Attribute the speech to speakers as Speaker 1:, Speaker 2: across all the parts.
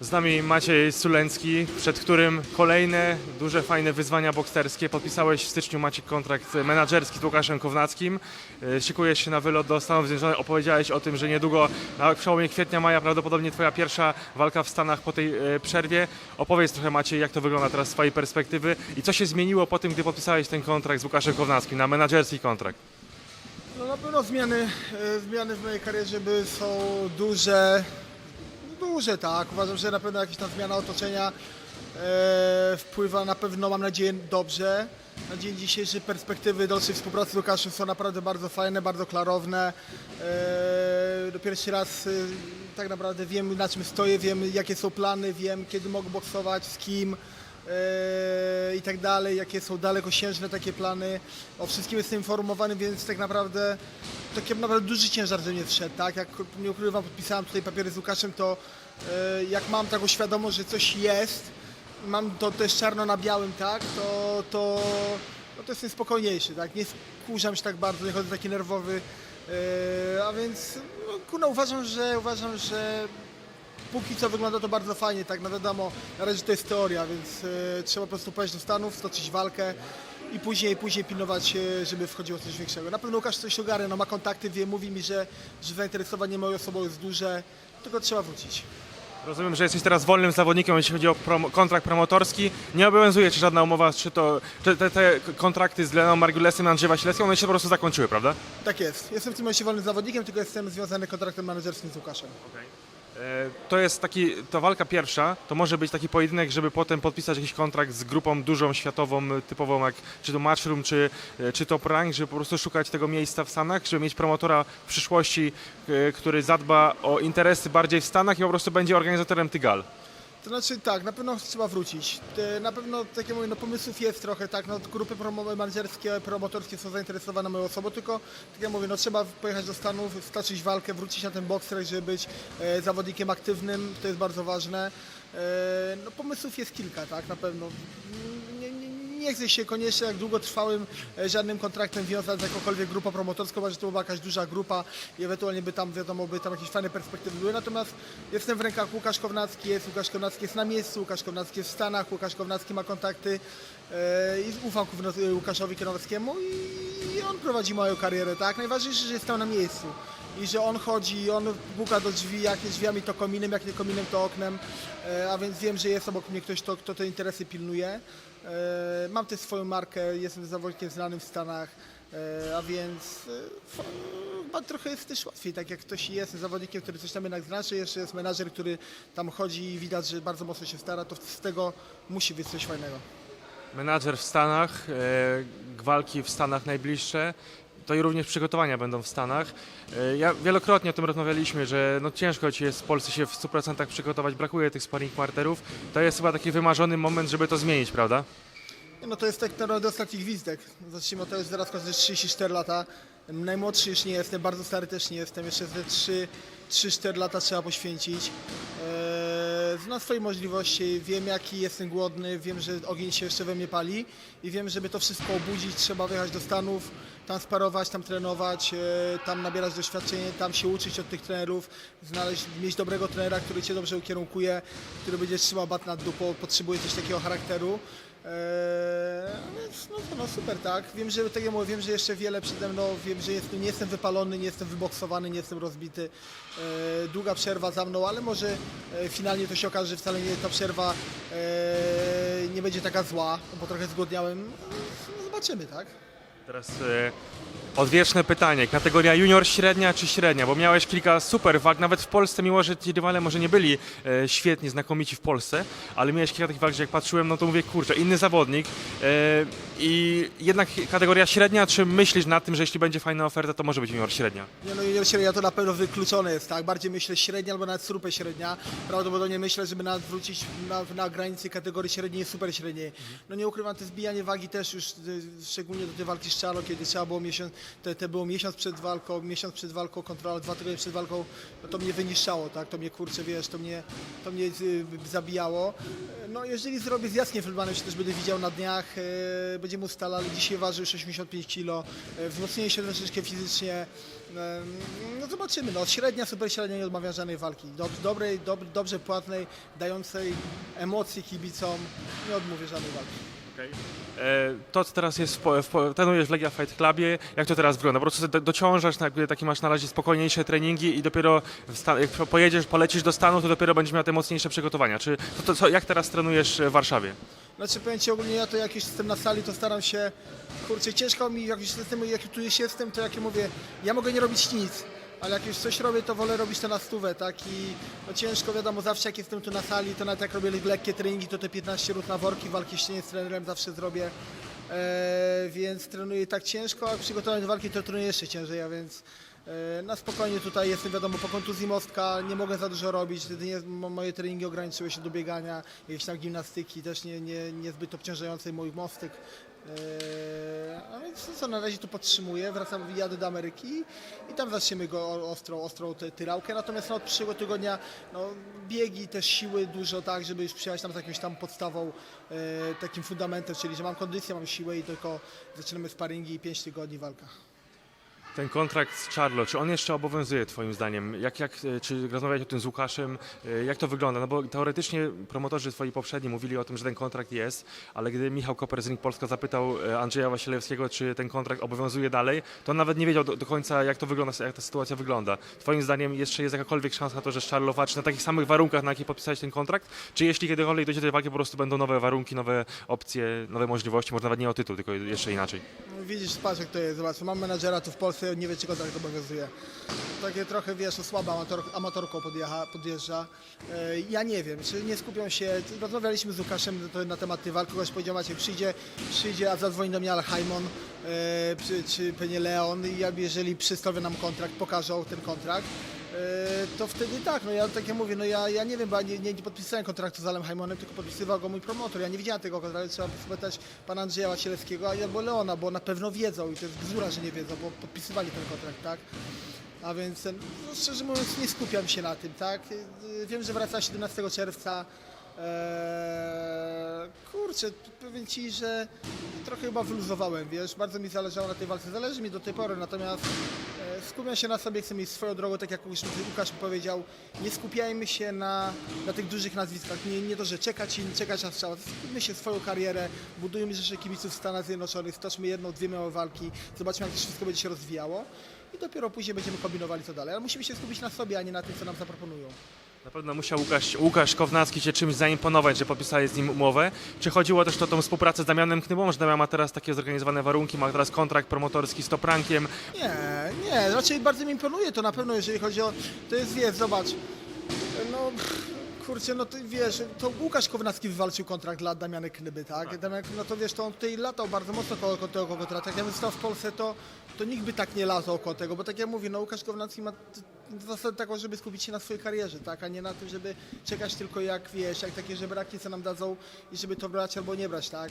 Speaker 1: Z nami Maciej Sulencki, przed którym kolejne duże, fajne wyzwania bokserskie. Podpisałeś w styczniu Maciek kontrakt menadżerski z Łukaszem Kownackim. E, Szykujesz się na wylot do Stanów Zjednoczonych. Opowiedziałeś o tym, że niedługo, na przełomie kwietnia, maja, prawdopodobnie twoja pierwsza walka w Stanach po tej e, przerwie. Opowiedz trochę Maciej, jak to wygląda teraz z twojej perspektywy i co się zmieniło po tym, gdy podpisałeś ten kontrakt z Łukaszem Kownackim na menadżerski kontrakt.
Speaker 2: No na pewno zmiany, e, zmiany w mojej karierze by są duże, duże tak. Uważam, że na pewno jakaś tam zmiana otoczenia e, wpływa na pewno, mam nadzieję, dobrze. Na dzień dzisiejszy perspektywy dalszej współpracy z Łukaszem są naprawdę bardzo fajne, bardzo klarowne. E, do pierwszy raz e, tak naprawdę wiem na czym stoję, wiem jakie są plany, wiem kiedy mogę boksować, z kim i tak dalej, jakie są dalekosiężne takie plany. O wszystkim jestem informowany, więc tak naprawdę taki naprawdę duży ciężar ze mnie zszedł, tak? Jak nie ukrywam, podpisałem tutaj papiery z Łukaszem, to e, jak mam taką świadomość, że coś jest, mam to też czarno na białym, tak? To, to, no to jestem spokojniejszy, tak? Nie skurzam się tak bardzo, nie chodzę taki nerwowy, e, a więc no, kurna, uważam, że uważam, że póki co wygląda to bardzo fajnie, tak, no wiadomo, na razie to jest teoria, więc e, trzeba po prostu pojechać do Stanów, stoczyć walkę i później, później pilnować, e, żeby wchodziło coś większego. Na pewno Łukasz coś ogarnia, no ma kontakty, wie, mówi mi, że, że zainteresowanie moją osobą jest duże, tylko trzeba wrócić.
Speaker 1: Rozumiem, że jesteś teraz wolnym zawodnikiem, jeśli chodzi o promo, kontrakt promotorski. Nie obowiązuje Ci żadna umowa, czy to czy te, te kontrakty z Leną Margulesem, Andrzejem Wasilewskim, one się po prostu zakończyły, prawda?
Speaker 2: Tak jest, jestem w tym momencie wolnym zawodnikiem, tylko jestem związany kontraktem menedżerskim z Łukaszem.
Speaker 1: E, To jest taki, ta walka pierwsza, to może być taki pojedynek, żeby potem podpisać jakiś kontrakt z grupą dużą, światową, typową jak czy to Matchroom, czy, e, czy Top Rank, żeby po prostu szukać tego miejsca w Stanach, żeby mieć promotora w przyszłości, e, który zadba o interesy bardziej w Stanach i po prostu będzie organizatorem tych gal.
Speaker 2: To znaczy tak, na pewno trzeba wrócić. Na pewno, tak jak mówię, no pomysłów jest trochę, tak, no grupy promo- menedżerskie, promotorskie są zainteresowane moją osobą, tylko tak jak mówię, no trzeba pojechać do Stanów, stoczyć walkę, wrócić na ten boxer, żeby być e, zawodnikiem aktywnym, to jest bardzo ważne. E, no pomysłów jest kilka, tak, na pewno. Nie, chcę się koniecznie jak długotrwałym e, żadnym kontraktem wiązać z jakąkolwiek grupą promotorską, bo że to była jakaś duża grupa i ewentualnie by tam, wiadomo, by tam jakieś fajne perspektywy były. Natomiast jestem w rękach Łukasz Kownacki, jest Łukasz Kownacki jest na miejscu, Łukasz Kownacki jest w Stanach, Łukasz Kownacki ma kontakty e, i ufam Łukaszowi i, i on prowadzi moją karierę, tak? Najważniejsze, że jestem na miejscu i że on chodzi, on puka do drzwi, jak nie drzwiami to kominem, jak nie kominem to oknem, e, a więc wiem, że jest obok mnie ktoś, kto, kto te interesy pilnuje. E, Mam też swoją markę, jestem zawodnikiem znanym w Stanach, e, a więc chyba trochę jest też łatwiej, tak jak ktoś jest zawodnikiem, który coś tam jednak znaczy, jeszcze jest menadżer, który tam chodzi i widać, że bardzo mocno się stara, to z tego musi być coś fajnego.
Speaker 1: Menadżer w Stanach, e, walki w Stanach najbliższe, to i również przygotowania będą w Stanach. E, Ja wielokrotnie o tym rozmawialiśmy, że no ciężko ci jest w Polsce się w 100% przygotować, brakuje tych sparring partnerów. To jest chyba taki wymarzony moment, żeby to zmienić, prawda?
Speaker 2: No to jest tak naprawdę ostatni gwizdek. Tego, że zaraz kończę 34 lata. Najmłodszy już nie jestem, bardzo stary też nie jestem. Jeszcze te 3-4 lata trzeba poświęcić. Eee, znam swoje możliwości, wiem jaki jestem głodny, wiem, że ogień się jeszcze we mnie pali i wiem, żeby to wszystko obudzić, trzeba wyjechać do Stanów, tam sparować, tam trenować, e, tam nabierać doświadczenie, tam się uczyć od tych trenerów, znaleźć, mieć dobrego trenera, który cię dobrze ukierunkuje, który będzie trzymał bat nad dupą, potrzebuje coś takiego charakteru. Eee, no, to no super, tak. Wiem, że tak mówię, wiem, że jeszcze wiele przede mną, wiem, że jestem, nie jestem wypalony, nie jestem wyboksowany, nie jestem rozbity. Eee, długa przerwa za mną, ale może e, finalnie to się okaże, że wcale nie ta przerwa e, nie będzie taka zła, bo trochę zgłodniałem. No, zobaczymy, tak.
Speaker 1: Teraz e, odwieczne pytanie, kategoria junior średnia czy średnia, bo miałeś kilka super walk, nawet w Polsce, mimo że ci rywale może nie byli e, świetni, znakomici w Polsce, ale miałeś kilka takich walk, że jak patrzyłem, no to mówię, kurczę, inny zawodnik e, i jednak kategoria średnia, czy myślisz nad tym, że jeśli będzie fajna oferta, to może być junior średnia?
Speaker 2: Nie no, junior średnia to na pewno wykluczone jest, tak? Bardziej myślę średnia albo nawet super średnia. Prawdopodobnie myślę, żeby nawet wrócić na, na granicy kategorii średniej i super średniej. No nie ukrywam, to zbijanie wagi też już, y, szczególnie do tej walki z Czarno, kiedy trzeba było miesiąc, te, te było miesiąc przed walką, miesiąc przed walką, kontrola dwa tygodnie przed walką, no to mnie wyniszczało, tak? To mnie kurczę, wiesz, to mnie, to mnie y, zabijało. No jeżeli zrobię z Jackiem Feldmanem, się też będę widział na dniach, e, będziemy ustalali, dzisiaj waży już 85 kg, e, wzmocnienie się troszeczkę fizycznie, No zobaczymy, no średnia, super średnia nie odmawia żadnej walki. Dob dobrej, dob dobrze płatnej, dającej emocji kibicom, nie odmówię żadnej walki.
Speaker 1: E, To, co teraz jest, w, w, trenujesz w Legia Fight Clubie, jak to teraz wygląda? Po prostu do, dociążasz, jakby takie masz na razie spokojniejsze treningi i dopiero w sta- jak pojedziesz, polecisz do Stanów, to dopiero będziesz miał te mocniejsze przygotowania. Czy to, to, co, jak teraz trenujesz w Warszawie?
Speaker 2: Znaczy powiem Ci ogólnie ja to jak już jestem na sali, to staram się, kurczę, ciężko mi, jak już jestem, jak tu jestem, to jak ja mówię, ja mogę nie robić nic, ale jak już coś robię, to wolę robić to na stówę, tak, i no ciężko, wiadomo, zawsze jak jestem tu na sali, to nawet jak robię lekkie treningi, to te 15 rund na worki, walki ścienie z trenerem zawsze zrobię, e, więc trenuję tak ciężko, a przygotowanie do walki to trenuję jeszcze ciężej, a więc e, na spokojnie tutaj jestem, wiadomo, po kontuzji mostka nie mogę za dużo robić, jedynie mo- moje treningi ograniczyły się do biegania, jakiejś tam gimnastyki, też nie, nie, niezbyt obciążającej mój mostek. Eee, a więc co, na razie tu podtrzymuję, wracam, jadę do Ameryki i tam zaczniemy go ostrą, ostrą tyrałkę, natomiast no, od przyszłego tygodnia no, biegi, też siły dużo, tak, żeby już przyjechać tam z jakąś tam podstawą, e, takim fundamentem, czyli że mam kondycję, mam siłę i tylko zaczynamy sparingi i 5 tygodni walka.
Speaker 1: Ten kontrakt z Charlo, czy on jeszcze obowiązuje Twoim zdaniem? Jak, jak, e, czy rozmawiałeś o tym z Łukaszem? E, Jak to wygląda? No bo teoretycznie promotorzy Twoi poprzedni mówili o tym, że ten kontrakt jest, ale gdy Michał Koper z Ring Polska zapytał e, Andrzeja Wasilewskiego, czy ten kontrakt obowiązuje dalej, to on nawet nie wiedział do, do końca, jak to wygląda, jak ta sytuacja wygląda. Twoim zdaniem jeszcze jest jakakolwiek szansa na to, że Charlo walczy na takich samych warunkach, na jakie podpisałeś ten kontrakt? Czy jeśli kiedykolwiek dojdzie do tej walki, po prostu będą nowe warunki, nowe opcje, nowe możliwości, może nawet nie o tytuł, tylko jeszcze inaczej?
Speaker 2: No, widzisz, patrz jak to jest, zobacz, mam menadżera tu w Polsce, nie wie czy kontrakt obowiązuje. Takie trochę, wiesz, słaba amator, amatorką podjecha, podjeżdża. E, ja nie wiem, czy nie skupią się, rozmawialiśmy z Łukaszem to na temat tej walki, goś powiedział Maciek, przyjdzie, przyjdzie, a zadzwoni do mnie Alhaimon, e, czy, czy Leon i jeżeli przystawią nam kontrakt, pokażą ten kontrakt, to wtedy tak, no ja tak jak mówię, no ja, ja nie wiem, bo nie, nie, nie podpisałem kontraktu z Alem Haimonem, tylko podpisywał go mój promotor. Ja nie widziałem tego kontraktu, trzeba spytać pana Andrzeja Wasilewskiego albo Leona, bo na pewno wiedzą i to jest bzdura, że nie wiedzą, bo podpisywali ten kontrakt, tak? A więc, no, szczerze mówiąc, nie skupiam się na tym, tak? Y, Wiem, że wraca 17 czerwca. Eee, kurczę, powiem Ci, że trochę chyba wyluzowałem, wiesz, bardzo mi zależało na tej walce, zależy mi do tej pory, natomiast e, skupiam się na sobie, chcę mieć swoją drogą, tak jak już Łukasz powiedział, nie skupiajmy się na, na tych dużych nazwiskach, nie, nie to, że czekać i czekać na strzał, skupmy się swoją karierę, budujmy rzeszę kibiców w Stanach Zjednoczonych, stoczmy jedną, dwie małe walki, zobaczmy jak to wszystko będzie się rozwijało. I dopiero później będziemy kombinowali co dalej, ale musimy się skupić na sobie, a nie na tym, co nam zaproponują.
Speaker 1: Na pewno musiał Łukasz, Łukasz Kownacki Cię czymś zaimponować, że podpisałeś z nim umowę. Czy chodziło też o tą współpracę z Damianem Knybą, że Damian ma teraz takie zorganizowane warunki, ma teraz kontrakt promotorski z Toprankiem.
Speaker 2: Nie, nie, raczej bardzo mi imponuje to na pewno, jeżeli chodzi o, to jest, wiesz, zobacz, no, pff, kurczę, no ty wiesz, to Łukasz Kownacki wywalczył kontrakt dla Damiany Knyby, tak? Damian, no to wiesz, to on tutaj latał bardzo mocno koło tego kontraktu, jak ja bym stał w Polsce, to, to nikt by tak nie latał koło tego, bo tak jak mówię, no Łukasz Kownacki ma zasadę taką, żeby skupić się na swojej karierze, tak? A nie na tym, żeby czekać tylko jak, wiesz, jak takie żebraki, co nam dadzą i żeby to brać albo nie brać, tak?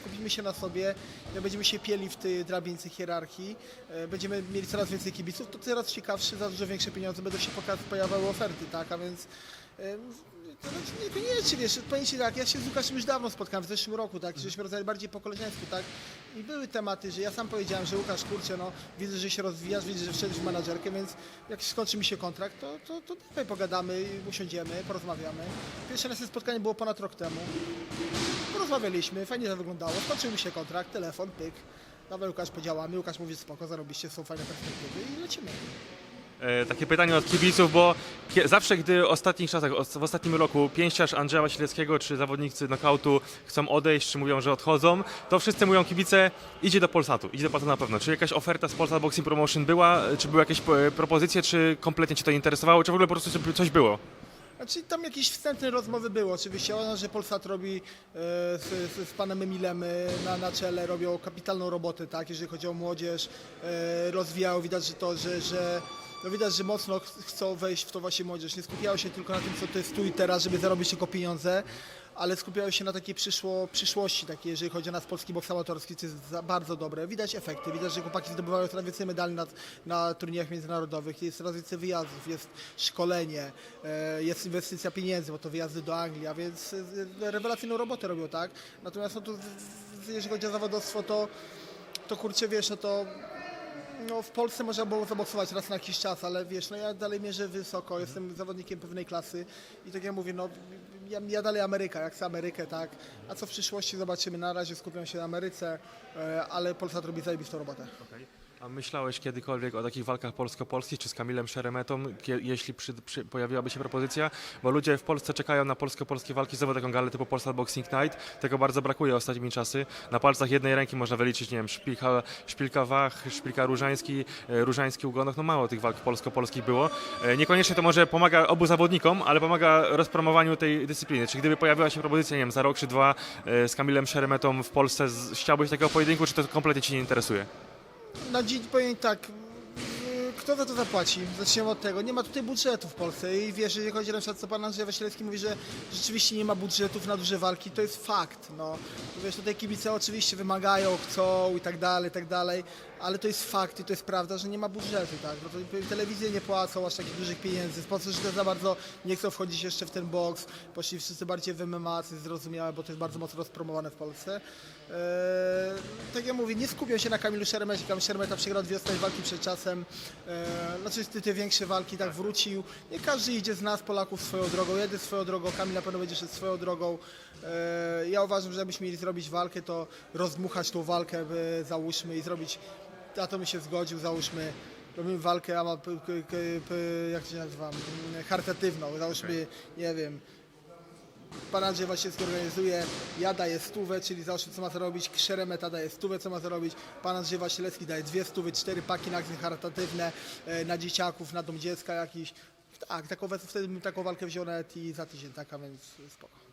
Speaker 2: Skupimy się na sobie, będziemy się pieli w tej drabince hierarchii, e, będziemy mieli coraz więcej kibiców, to coraz ciekawszy, za dużo większe pieniądze będą się pojawiały oferty, tak? A więc to znaczy niekoniecznie, wiesz, powiem Ci tak, ja się z Łukaszem już dawno spotkałem, w zeszłym roku, tak, żeśmy rozmawiali bardziej po koleżeńsku, tak, i były tematy, że ja sam powiedziałem, że Łukasz, kurczę, no, widzę, że się rozwijasz, widzę, że wszedłeś w menadżerkę, więc jak skończy mi się kontrakt, to, to, to dawaj pogadamy, usiądziemy, porozmawiamy. Pierwsze nasze spotkanie było ponad rok temu, porozmawialiśmy, fajnie to wyglądało, skończył mi się kontrakt, telefon, pyk, dawaj Łukasz, podziałamy, Łukasz mówi, spoko, zarobiście, są fajne perspektywy i lecimy.
Speaker 1: E, takie pytanie od kibiców, bo zawsze gdy w ostatnich czasach, w ostatnim roku pięściarz Andrzeja Wasilewskiego czy zawodnicy knockoutu chcą odejść, czy mówią, że odchodzą, to wszyscy mówią kibice, idzie do Polsatu, idzie do Polsatu na pewno. Czy jakaś oferta z Polsat Boxing Promotion była, czy były jakieś e, propozycje, czy kompletnie Cię to interesowało, czy w ogóle po prostu coś było?
Speaker 2: Znaczy tam jakieś wstępne rozmowy były oczywiście. Ona, że Polsat robi e, z, z, z panem Emilem na, na czele, robią kapitalną robotę, tak, jeżeli chodzi o młodzież, e, rozwijają, widać, że to, że, że no widać, że mocno ch- chcą wejść w to właśnie młodzież. Nie skupiają się tylko na tym, co to jest tu i teraz, żeby zarobić tylko pieniądze, ale skupiają się na takiej przyszło, przyszłości, takiej, jeżeli chodzi o nas polski boks amatorski, co jest bardzo dobre. Widać efekty, widać, że chłopaki zdobywają coraz więcej medali na, na turniejach międzynarodowych, jest coraz więcej wyjazdów, jest szkolenie, e, jest inwestycja pieniędzy, bo to wyjazdy do Anglii, a więc e, rewelacyjną robotę robią, tak? Natomiast no w- jeżeli chodzi o zawodowstwo, to, to kurczę, wiesz, no to No, w Polsce można było zaboksować raz na jakiś czas, ale wiesz, no ja dalej mierzę wysoko, jestem zawodnikiem pewnej klasy i tak jak mówię, no ja, ja dalej Ameryka, jak chcę Amerykę, tak, a co w przyszłości zobaczymy, na razie skupiam się na Ameryce, e, ale Polsat robi zajebistą robotę.
Speaker 1: A myślałeś kiedykolwiek o takich walkach polsko-polskich, czy z Kamilem Szeremetą, jeśli przy, przy, pojawiłaby się propozycja? Bo ludzie w Polsce czekają na polsko-polskie walki, znowu taką galę typu Polsat Boxing Night. Tego bardzo brakuje ostatnimi czasy. Na palcach jednej ręki można wyliczyć, nie wiem, Szpilka, szpilka Wach, Szpilka Różański, e, Różański Ugonok. No mało tych walk polsko-polskich było. E, Niekoniecznie to może pomaga obu zawodnikom, ale pomaga rozpromowaniu tej dyscypliny. Czy gdyby pojawiła się propozycja, nie wiem, za rok czy dwa e, z Kamilem Szeremetą w Polsce, chciałbyś takiego pojedynku, czy to kompletnie Ci nie interesuje?
Speaker 2: Na dzień powiem tak, yy, kto za to zapłaci? Zacznijmy od tego. Nie ma tutaj budżetu w Polsce i wiesz, jeżeli chodzi na przykład co pan Andrzej Wasilewski mówi, że rzeczywiście nie ma budżetów na duże walki, to jest fakt. No. Wiesz, tutaj kibice oczywiście wymagają, chcą i tak dalej, i tak dalej, ale to jest fakt i to jest prawda, że nie ma budżetu, tak? No to telewizje nie płacą aż takich dużych pieniędzy, sponsorzy też za bardzo nie chcą wchodzić jeszcze w ten boks, poszli wszyscy bardziej w MMA, co jest zrozumiałe, bo to jest bardzo mocno rozpromowane w Polsce. Eee, tak jak mówię, nie skupiam się na Kamilu Szeremecie, Kamil Szeremeta przegrał dwie ostatnie walki przed czasem, eee, znaczy te, te większe walki, tak wrócił. Nie każdy idzie z nas, Polaków, swoją drogą, jedę swoją drogą, Kamil na pewno będzie szedł swoją drogą. Eee, ja uważam, że jakbyśmy mieli zrobić walkę, to rozdmuchać tą walkę, by, załóżmy, i zrobić, a to bym się zgodził, załóżmy, robimy walkę, ama, p, k, k, p, jak to się nazywa, mm, charytatywną, załóżmy, nie wiem, Pan Andrzej Wasilewski organizuje, ja daję stówę, czyli załóżmy co ma zrobić, Szeremeta daje stówę, co ma zrobić, Pan Andrzej Wasilewski daje dwie stówy, cztery paki na akcje charytatywne, e, na dzieciaków, na dom dziecka jakiś. Tak, taką, wtedy bym taką walkę wziął nawet i za tydzień, taka więc spoko.